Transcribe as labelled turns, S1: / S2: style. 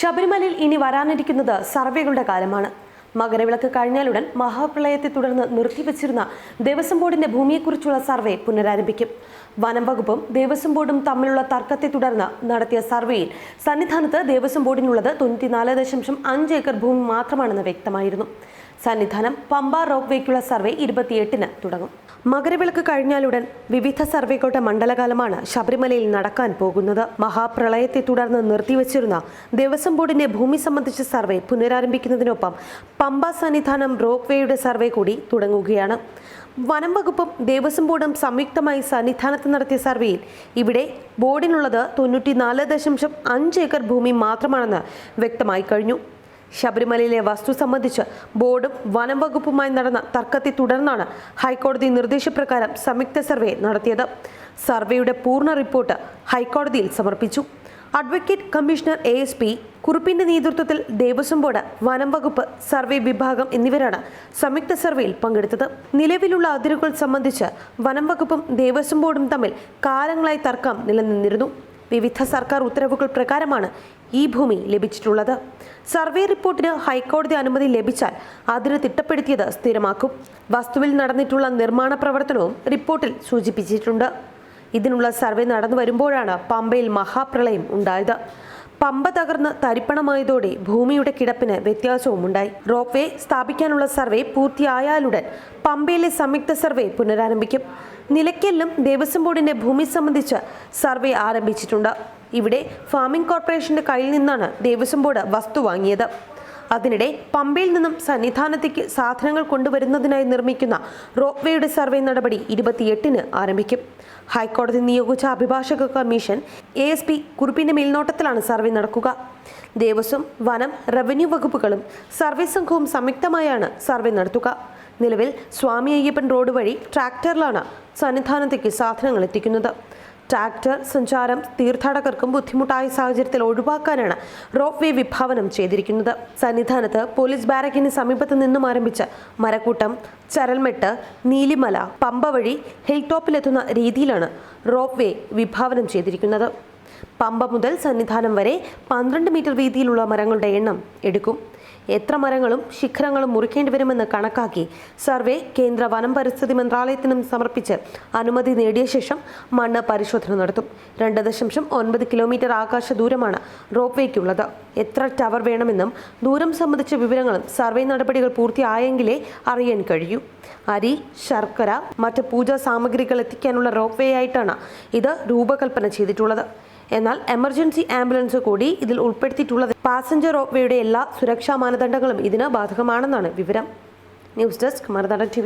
S1: ശബരിമലയിൽ ഇനി വരാനിരിക്കുന്നത് സർവേകളുടെ കാലമാണ്. മകരവിളക്ക് കഴിഞ്ഞാലുടൻ മഹാപ്രളയത്തെ തുടർന്ന് നിർത്തിവച്ചിരുന്ന ദേവസ്വം ബോർഡിന്റെ ഭൂമിയെക്കുറിച്ചുള്ള സർവേ പുനരാരംഭിക്കും. വനം വകുപ്പും ദേവസ്വം ബോർഡും തമ്മിലുള്ള തർക്കത്തെ തുടർന്ന് നടത്തിയ സർവേയിൽ സന്നിധാനത്ത് ദേവസ്വം ബോർഡിനുള്ളത് തൊണ്ണൂറ്റിനാല് ദശാംശം അഞ്ച് ഏക്കർ ഭൂമി മാത്രമാണെന്ന് വ്യക്തമായിരുന്നു. സന്നിധാനം പമ്പ റോക്ക് വേക്കുള്ള സർവേ ഇരുപത്തിയെട്ടിന് തുടങ്ങും. മകരവിളക്ക് കഴിഞ്ഞാലുടൻ വിവിധ സർവേകളുടെ മണ്ഡലകാലമാണ് ശബരിമലയിൽ നടക്കാൻ പോകുന്നത്. മഹാപ്രളയത്തെ തുടർന്ന് നിർത്തിവച്ചിരുന്ന ദേവസ്വം ബോർഡിന്റെ ഭൂമി സംബന്ധിച്ച സർവേ പുനരാരംഭിക്കുന്നതിനൊപ്പം പമ്പ സന്നിധാനം റോക്ക് വേയുടെ സർവേ കൂടി തുടങ്ങുകയാണ്. വനം വകുപ്പും ദേവസ്വം ബോർഡും സംയുക്തമായി സന്നിധാനത്ത് നടത്തിയ സർവേയിൽ ഇവിടെ ബോർഡിനുള്ളത് തൊണ്ണൂറ്റിനാല് ദശാംശം അഞ്ച് ഏക്കർ ഭൂമി മാത്രമാണെന്ന് വ്യക്തമായി കഴിഞ്ഞു. ശബരിമലയിലെ വസ്തു സംബന്ധിച്ച് ബോർഡും വനം വകുപ്പുമായി നടന്ന തർക്കത്തെ തുടർന്നാണ് ഹൈക്കോടതി നിർദ്ദേശപ്രകാരം സംയുക്ത സർവേ നടത്തിയത്. സർവേയുടെ പൂർണ റിപ്പോർട്ട് ഹൈക്കോടതിയിൽ സമർപ്പിച്ചു. Advocate commissioner A S P കുറുപ്പിന്റെ നേതൃത്വത്തിൽ ദേവസ്വം ബോർഡ് വനം വകുപ്പ് സർവേ വിഭാഗം എന്നിവരാണ് സംയുക്ത സർവേയിൽ പങ്കെടുത്തത്. നിലവിലുള്ള അതിരുകൾ സംബന്ധിച്ച് വനം വകുപ്പും ദേവസ്വം ബോർഡും തമ്മിൽ കാലങ്ങളായി തർക്കം നിലനിന്നിരുന്നു. വിവിധ സർക്കാർ ഉത്തരവുകൾ പ്രകാരമാണ് ഈ ഭൂമി ലഭിച്ചിട്ടുള്ളത്. സർവേ റിപ്പോർട്ടിന് ഹൈക്കോടതി അനുമതി ലഭിച്ചാൽ അതിന് തിട്ടപ്പെടുത്തിയത് സ്ഥിരമാക്കും. വസ്തുവിൽ നടന്നിട്ടുള്ള നിർമ്മാണ പ്രവർത്തനവും റിപ്പോർട്ടിൽ സൂചിപ്പിച്ചിട്ടുണ്ട്. ഇതിനുള്ള സർവേ നടന്നു വരുമ്പോഴാണ് പമ്പയിൽ മഹാപ്രളയം ഉണ്ടായത്. പമ്പ തകർന്ന് തരിപ്പണമായതോടെ ഭൂമിയുടെ കിടപ്പിന് വ്യത്യാസവും ഉണ്ടായി റോപ്പ് സ്ഥാപിക്കാനുള്ള സർവേ പൂർത്തിയായാലുടൻ പമ്പയിലെ സംയുക്ത സർവേ പുനരാരംഭിക്കും. നിലയ്ക്കലിലും ദേവസ്വം ബോർഡിന്റെ ഭൂമി സംബന്ധിച്ച് സർവേ ആരംഭിച്ചിട്ടുണ്ട്. ഇവിടെ ഫാമിംഗ് കോർപ്പറേഷന്റെ കയ്യിൽ നിന്നാണ് ദേവസ്വം ബോർഡ് വസ്തു വാങ്ങിയത്. അതിനിടെ പമ്പയിൽ നിന്നും സന്നിധാനത്തേക്ക് സാധനങ്ങൾ കൊണ്ടുവരുന്നതിനായി നിർമ്മിക്കുന്ന റോപ്വേയുടെ സർവേ നടപടി ഇരുപത്തിയെട്ടിന് ആരംഭിക്കും. ഹൈക്കോടതി നിയോഗിച്ച അഭിഭാഷക കമ്മീഷൻ എ എസ് പി കുറിപ്പിന്റെ മേൽനോട്ടത്തിലാണ് സർവേ നടക്കുക. ദേവസ്വം വനം റവന്യൂ വകുപ്പുകളും സർവേ സംഘവും സംയുക്തമായാണ് സർവേ നടത്തുക. നിലവിൽ സ്വാമി അയ്യപ്പൻ റോഡ് വഴി ട്രാക്ടറിലാണ് സന്നിധാനത്തേക്ക് സാധനങ്ങൾ എത്തിക്കുന്നത്. ട്രാക്ടർ സഞ്ചാരം തീർത്ഥാടകർക്കും ബുദ്ധിമുട്ടായ സാഹചര്യത്തിൽ ഒഴിവാക്കാനാണ് റോപ്പ് വേ വിഭാവനം ചെയ്തിരിക്കുന്നത്. സന്നിധാനത്ത് പോലീസ് ബാരക്കിന് സമീപത്ത് നിന്നും ആരംഭിച്ച് മരക്കൂട്ടം ചരൽമെട്ട് നീലിമല പമ്പ വഴി ഹിൽ ടോപ്പിലെത്തുന്ന രീതിയിലാണ് റോപ്പ് വേ വിഭാവനം ചെയ്തിരിക്കുന്നത്. പമ്പ മുതൽ സന്നിധാനം വരെ പന്ത്രണ്ട് മീറ്റർ വീതിയിലുള്ള മരങ്ങളുടെ എണ്ണം എടുക്കും. എത്ര മരങ്ങളും ശിഖരങ്ങളും മുറിക്കേണ്ടി വരുമെന്ന് കണക്കാക്കി സർവേ കേന്ദ്ര വനം പരിസ്ഥിതി മന്ത്രാലയത്തിനും സമർപ്പിച്ച് അനുമതി നേടിയ ശേഷം മണ്ണ് പരിശോധന നടത്തും. രണ്ട് ദശാംശം ഒൻപത് കിലോമീറ്റർ ആകാശ ദൂരമാണ് റോപ്പ് വേക്കുള്ളത് എത്ര ടവർ വേണമെന്നും ദൂരം സംബന്ധിച്ച വിവരങ്ങളും സർവേ നടപടികൾ പൂർത്തിയായെങ്കിലേ അറിയാൻ കഴിയൂ. അരി ശർക്കര മറ്റ് പൂജാ സാമഗ്രികൾ എത്തിക്കാനുള്ള റോപ്പ് വേ ആയിട്ടാണ് ഇത് രൂപകൽപ്പന ചെയ്തിട്ടുള്ളത്. എന്നാൽ എമർജൻസി ആംബുലൻസ് കൂടി ഇതിൽ ഉൾപ്പെടുത്തിയിട്ടുള്ളത്. പാസഞ്ചർ റോപ്പ് എല്ലാ സുരക്ഷാ മാനദണ്ഡങ്ങളും ഇതിന് ബാധകമാണെന്നാണ് വിവരം. ന്യൂസ് ഡെസ്ക് മറുനാടൻ ടി